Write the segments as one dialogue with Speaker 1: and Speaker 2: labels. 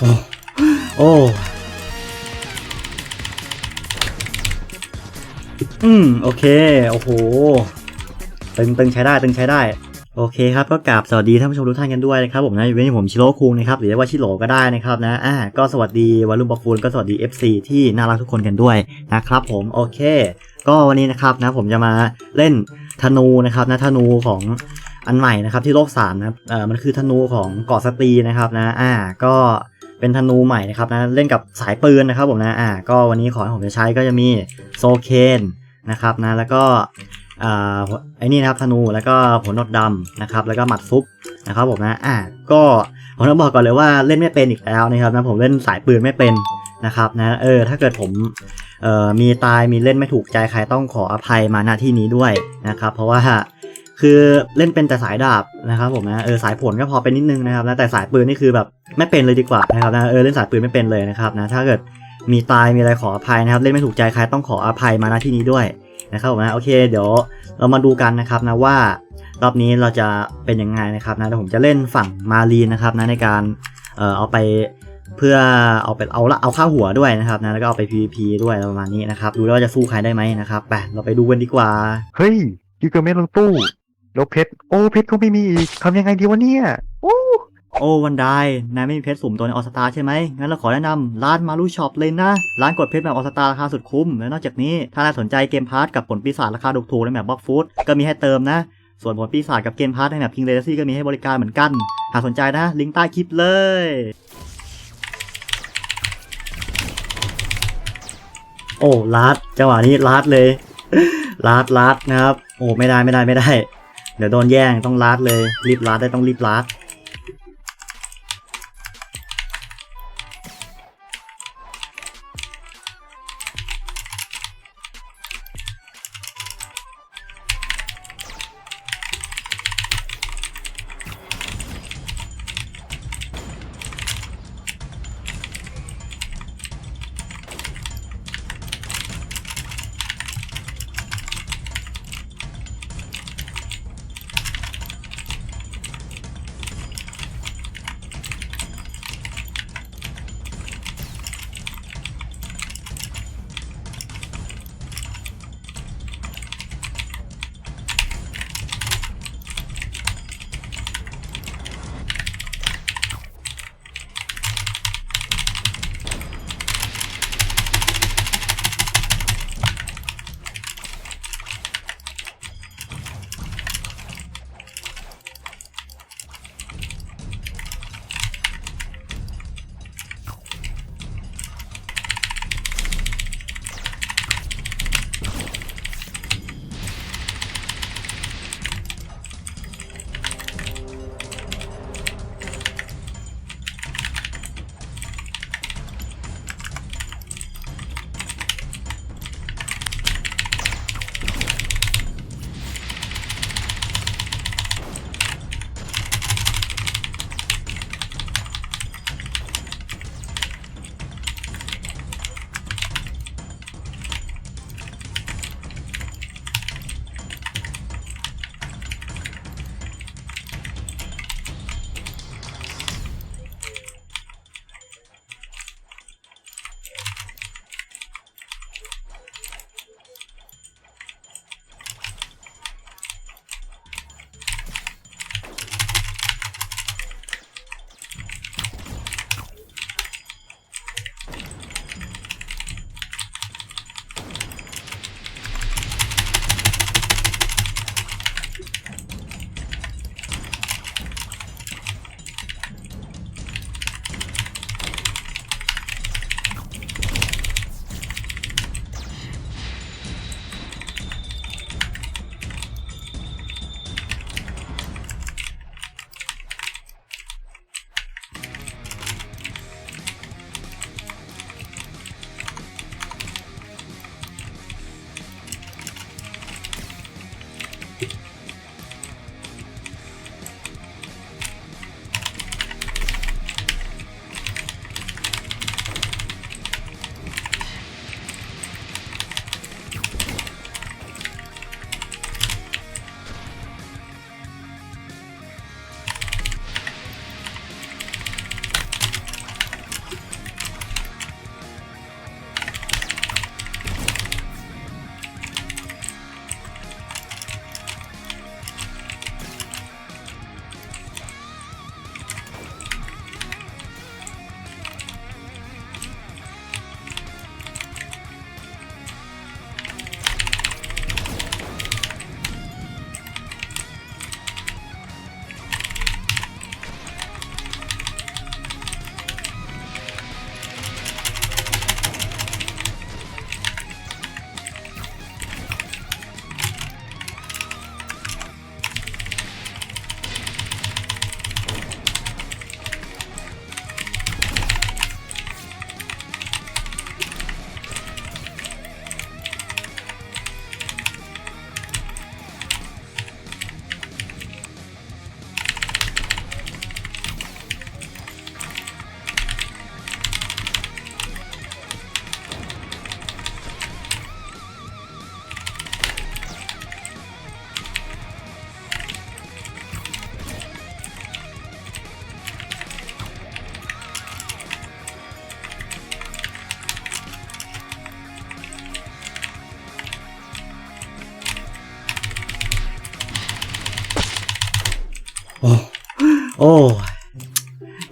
Speaker 1: โอ้โอ้อืม โอเค โอ้โห ตึงตึงใช้ได้ ตึงใช้ได้ โอเคครับ ก็กราบสวัสดีท่านผู้ชมทุกท่านกันด้วยนะครับผมนะอยู่ที่ผมชิโร่คุงนะครับ หรือว่าชิโร่ก็ได้นะครับนะ อ่า ก็สวัสดีวารุมบอฟูลก็สวัสดี FC ที่น่ารักทุกคนกันด้วยนะครับผม โอเค ก็วันนี้นะครับนะผมจะมาเล่นธนูนะครับนะธนูของอันใหม่นะครับที่โลกสามนะครับเอ่อมันคือธนูของเกาะสตรีนะครับนะ อ่า ก็ เป็นธนูใหม่นะครับนะเล่นกับสายปืนนะครับผมนะอ่าก็วันนี้ของที่ผมจะใช้ก็จะมีโซเคนนะครับนะแล้วก็อ่าไอ้นี่นะครับธนูแล้วก็ผลนดดำนะครับแล้วก็หมัดซุปนะครับผมนะอ่าก็ผมต้องบอกก่อนเลยว่าเล่นไม่เป็นอีกแล้วนะครับนะผมเล่นสายปืนไม่เป็นนะครับนะเออถ้าเกิดผมเอ่อมีตายมีเล่นไม่ถูกใจใครต้องขออภัยมาณที่นี้ด้วยนะครับ เพราะว่าคือเล่นเป็นแต่สายดาบนะครับผมนะเออสายผลก็พอเป็นนิดนึงนะครับนะแต่สายปืนนี่คือแบบ ไม่เป็นเลยดีกว่านะครับนะเออเล่นสายปืนไม่เป็นเลยนะครับนะถ้าเกิดมีตายมีอะไรขออภัยนะครับ เล่นไม่ถูกใจใครต้องขออภัยมาณที่นี้ด้วยนะครับผมนะโอเค เดี๋ยวเรามาดูกันนะครับนะว่ารอบนี้เราจะเป็นยังไงนะครับนะเดี๋ยวผมจะเล่นฝั่งมารีนะครับนะในการเอ่อเอาไปเพื่อเอาไปเอาละเอาค่าหัวด้วยนะครับนะแล้วก็เอาไป PVP ด้วยประมาณนี้นะครับดูแล้วว่าจะสู้ใครได้ไหมนะครับไปเราไปดูกันดีกว่า
Speaker 2: เฮ้ยยูเกอร์เมนลงตู้แล้วเพชรโอ้เพชรก็ไม่มีอีกทำยังไงดีวะเนี่ยโอ้
Speaker 1: โอ้วันไดนายไม่มีเพชรสุ่มตัวในออสตาใช่ไหมงั้นเราขอแนะนำร้านมารูช็อปเลยนะ ร้านกดเพชรแบบออสตาราคาสุดคุ้ม และนอกจากนี้ ถ้านายสนใจเกมพาร์ทกับผลปีศาจราคาถูกๆในแบบบล็อกฟูดก็มีให้เติมนะ ส่วนผลปีศาจกับเกมพาร์ทในแบบพิงเลซี่ก็มีให้บริการเหมือนกัน หากสนใจนะ ลิงก์ใต้คลิปเลยโอ้ลัดจังหวะนี้ลัดเลยลัดลัดนะครับ โอ้ไม่ได้ไม่ได้ไม่ได้ เดี๋ยวโดนแย่งต้องลัดเลย รีบลัดได้ต้องรีบลัด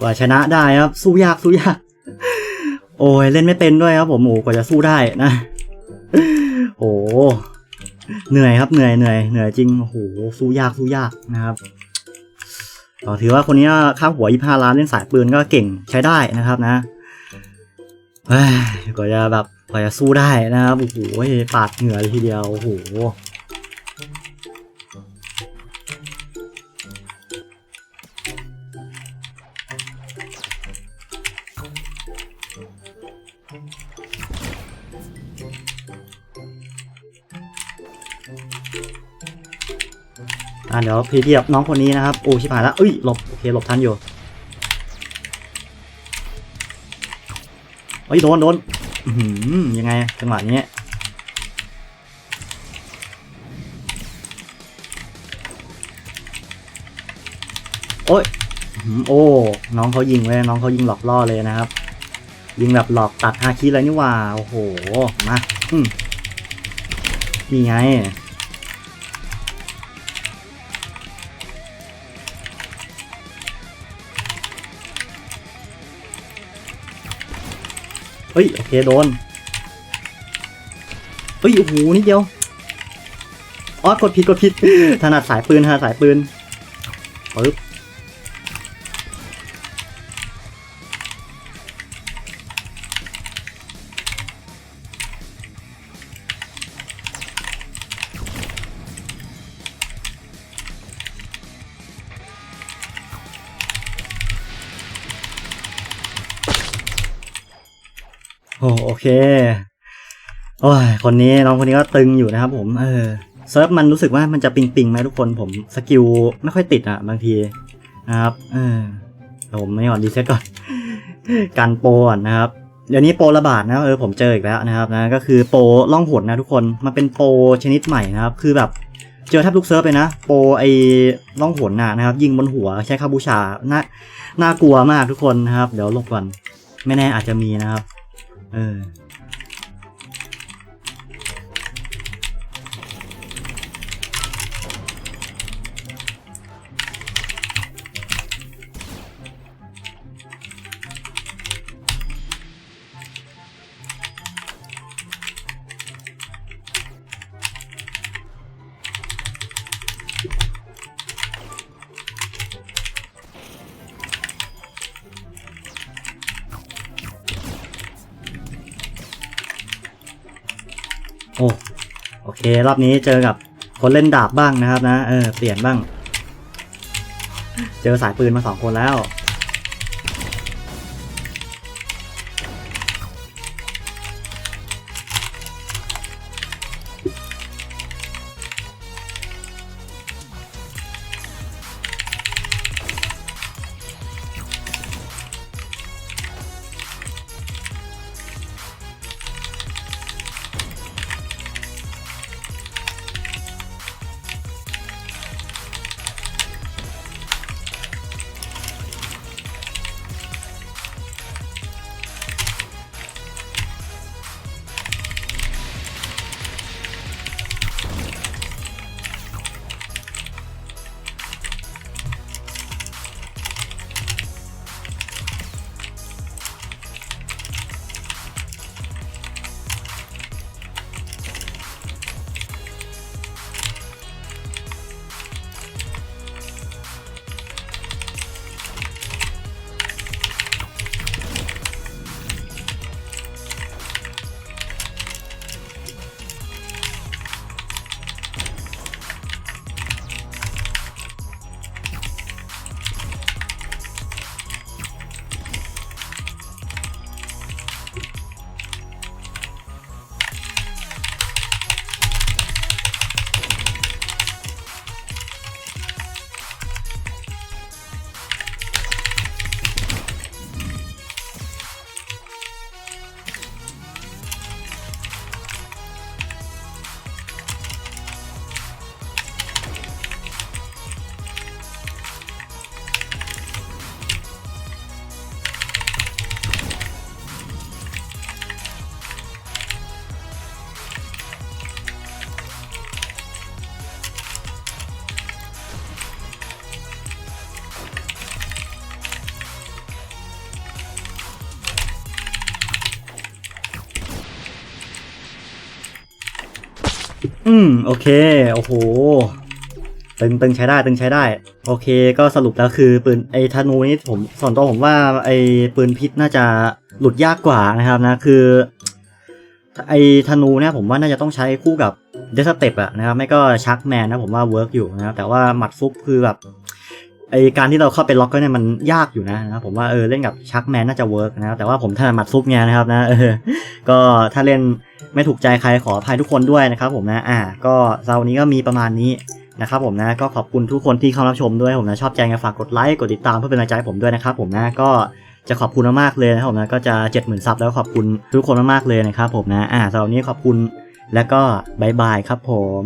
Speaker 1: กว่าชนะได้ครับ สู้ยากสู้ยาก โอ้ยเล่นไม่เป็นด้วยครับผมโอ้กว่าจะสู้ได้นะโอ้เหนื่อยครับเหนื่อยเหนื่อยเหนื่อยจริงโอ้โหสู้ยากสู้ยากนะครับถือว่าคนนี้ข้ามหัวยี่ห้าล้านเล่นสายปืนก็เก่งใช้ได้นะครับนะกว่าจะแบบกว่าจะสู้ได้นะครับโอ้โหปาดเหงื่อเลยทีเดียวโอ้โห อ่าเดี๋ยวพี่เทียบน้องคนนี้นะครับโอ้ชิบหายแล้วเอ้ยหลบโอเคหลบทันอยู่เฮ้ยโดนโดนหือยังไงจังหวะนี้โอ้ยโอ้น้องเขายิงเลยน้องเขายิงหลอกล่อเลยนะครับ ยิงแบบหลอกตัดฮาคิเลยนี่ว่าโอ้โหมาอืมนี่ไง เฮ้ย โอเค โดน เฮ้ย โอ้โหนิดเดียว อ๋อ กดผิด กดผิด ถนัดสายปืนถนัดสายปืนปึ๊บ โอ้โอเคโอ้ยคนนี้น้องคนนี้ก็ตึงอยู่นะครับผมเออเซิร์ฟมันรู้สึกว่ามันจะปิงปิงไหมทุกคนผมสกิลไม่ค่อยติดอะบางทีนะครับเออผมไม่ก่อนดีเซ็ตก่อน การโปรก่อนนะครับเดี๋ยวนี้โปรระบาดนะเออผมเจออีกแล้วนะครับนะก็คือโปรล่องหนนะทุกคนมันเป็นโปรชนิดใหม่นะครับ คือแบบเจอแทบทุกเซิร์ฟเลยนะ โปรไอ้ล่องหนน่ะนะครับ ยิงบนหัวใช้คาบูชาน่าน่ากลัวมากทุกคนนะครับ เดี๋ยวลบก่อนไม่แน่อาจจะมีนะครับ เรอบนี้เจอกับคนเล่นดาบบ้างนะครับนะ เออ เปลี่ยนบ้าง เจอสายปืนมาสองคนแล้ว อืม โอเค โอ้โหตึงตึงใช้ได้ตึงใช้ได้ โอเค ก็สรุปแล้วคือปืนไอ้ธนูนี้ผมส่วนตัวผมว่าไอ้ปืนพิษน่าจะหลุดยากกว่านะครับนะคือ ไอ้ธนูเนี่ยผมว่าน่าจะต้องใช้คู่กับเดสเต็ปอะนะครับไม่ก็ชักแมนนะผมว่าเวิร์กอยู่นะครับแต่ว่าหมัดฟุบคือแบบ ไอการที่เราเข้าไปล็อกก็เนี่ยมันยากอยู่นะนะผมว่าเออเล่นกับชักแมนน่าจะเวิร์กนะแต่ว่าผมถนัดหมัดฟุบไงนะครับนะเออก็ถ้าเล่นไม่ถูกใจใครขออภัยทุกคนด้วยนะครับผมนะอ่าก็เซานี้ก็มีประมาณนี้นะครับผมนะก็ขอบคุณทุกคนที่เข้ารับชมด้วยผมนะชอบใจไงฝากกดไลค์กดติดตามเพื่อเป็นกำลังใจผมด้วยนะครับผมนะก็จะขอบคุณมากๆเลยนะครับผมนะก็จะ 70,000ซับแล้วขอบคุณทุกคนมากๆเลยนะครับผมนะอ่าสำหรับนนี้ขอบคุณแล้วก็บายบายครับผม